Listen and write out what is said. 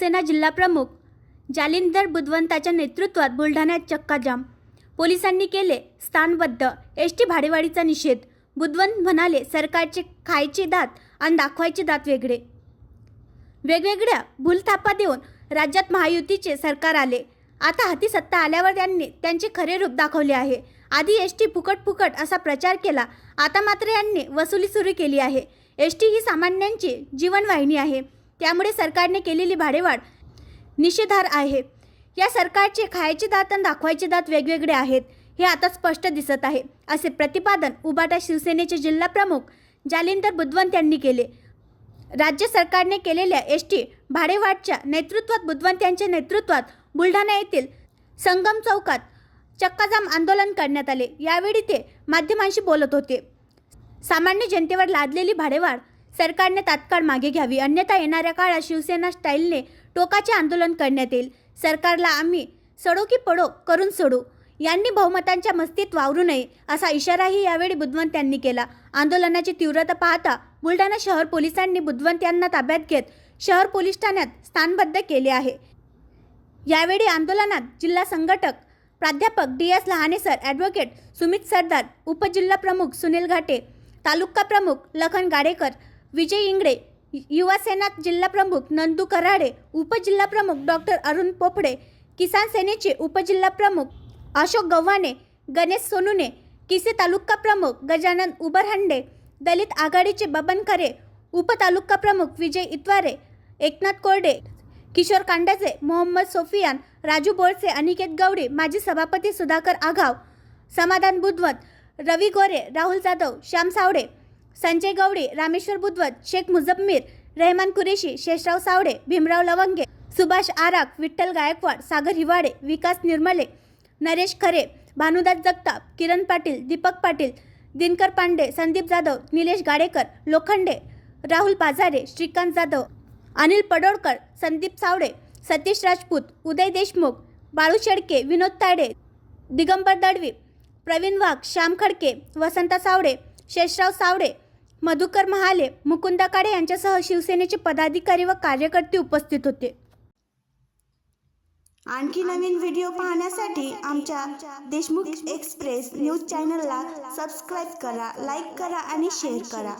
सेना जिल्हाप्रमुख जालिंदर बुधवंताच्या नेतृत्वात बुलढाण्यात चक्काजाम. पोलिसांनी केले स्थानबद्ध. एस टी भाडेवाढीचा निषेध. बुधवंत म्हणाले सरकारचे खायचे दात आणि दाखवायचे दात वेगळे. वेगवेगळ्या भूलथापा देऊन राज्यात महायुतीचे सरकार आले. आता हाती सत्ता आल्यावर त्यांनी त्यांचे खरे रूप दाखवले आहे. आधी एस टी फुकट फुकट असा प्रचार केला आता मात्र यांनी वसुली सुरू केली आहे. एस टी ही सामान्यांची जीवनवाहिनी आहे. त्यामुळे सरकारने केलेली भाडेवाढ निषेधार आहे. या सरकारचे खायचे दात आणि दाखवायचे दात वेगवेगळे आहेत हे आता स्पष्ट दिसत आहे असे प्रतिपादन उबाटा शिवसेनेचे जिल्हाप्रमुख जालिंदर बुधवंत यांनी केले. राज्य सरकारने केलेल्या एस टी भाडेवाढच्या नेतृत्वात बुधवंत यांच्या नेतृत्वात बुलढाणा येथील संगम चौकात चक्काजाम आंदोलन करण्यात आले. यावेळी ते माध्यमांशी बोलत होते. सामान्य जनतेवर लादलेली भाडेवाढ सरकारने तात्काळ मागे घ्यावी. अन्यथा येणाऱ्या काळात शिवसेना स्टाईलने टोकाचे आंदोलन करण्यात येईल. सरकारला आम्ही सडो की पडो करून सोडू. यांनी बहुमतांच्या मस्तीत वावरू नये असा इशाराही यावेळी बुधवंत यांनी केला. आंदोलनाची तीव्रता पाहता बुलढाणा शहर पोलिसांनी बुधवंत यांना ताब्यात घेत शहर पोलीस ठाण्यात स्थानबद्ध केले आहे. यावेळी आंदोलनात जिल्हा संघटक प्राध्यापक D S Lahane sir advocate Sumit Sardar उपजिल्हा प्रमुख सुनील घाटे तालुका प्रमुख लखन गाडेकर विजय इंगळे युवासेना जिल्हाप्रमुख नंदू कराडे उपजिल्हाप्रमुख डॉक्टर अरुण पोपडे किसान सेनेचे उपजिल्हा प्रमुख अशोक गव्हाणे गणेश सोनुने किसे तालुका प्रमुख गजानन उबरहंडे दलित आघाडीचे बबन खरे उपतालुका प्रमुख विजय इतवारे एकनाथ कोरडे किशोर कांडाचे मोहम्मद सोफियान राजू बोळसे अनिकेत गवडे माजी सभापती सुधाकर आघाव समाधान बुधवत रवी गोरे राहुल जाधव श्याम सावडे संजय गवडे रामेश्वर बुधवत शेख मुजम्मीर रहमान कुरेशी शेषराव सावडे भीमराव लवंगे सुभाष आराक विठ्ठल गायकवाड सागर हिवाडे विकास निर्मले नरेश खरे भानुदास जगताप किरण पाटील दीपक पाटील दिनकर पांडे संदीप जाधव निलेश गाडेकर लोखंडे राहुल पाझारे श्रीकांत जाधव अनिल पडोळकर संदीप सावडे सतीश राजपूत उदय देशमुख बाळू शेडके विनोद ताडे दिगंबर दडवी प्रवीण वाघ श्याम खडके वसंत सावडे शेषराव सावडे मधुकर महाले मुकुंद काडे यांच्यासह शिवसेनेचे पदाधिकारी व कार्यकर्ते उपस्थित होते. आणखी नवीन व्हिडिओ पाहण्यासाठी आमच्या देशमुख एक्सप्रेस न्यूज चॅनलला सबस्क्राईब करा लाईक करा आणि शेअर करा.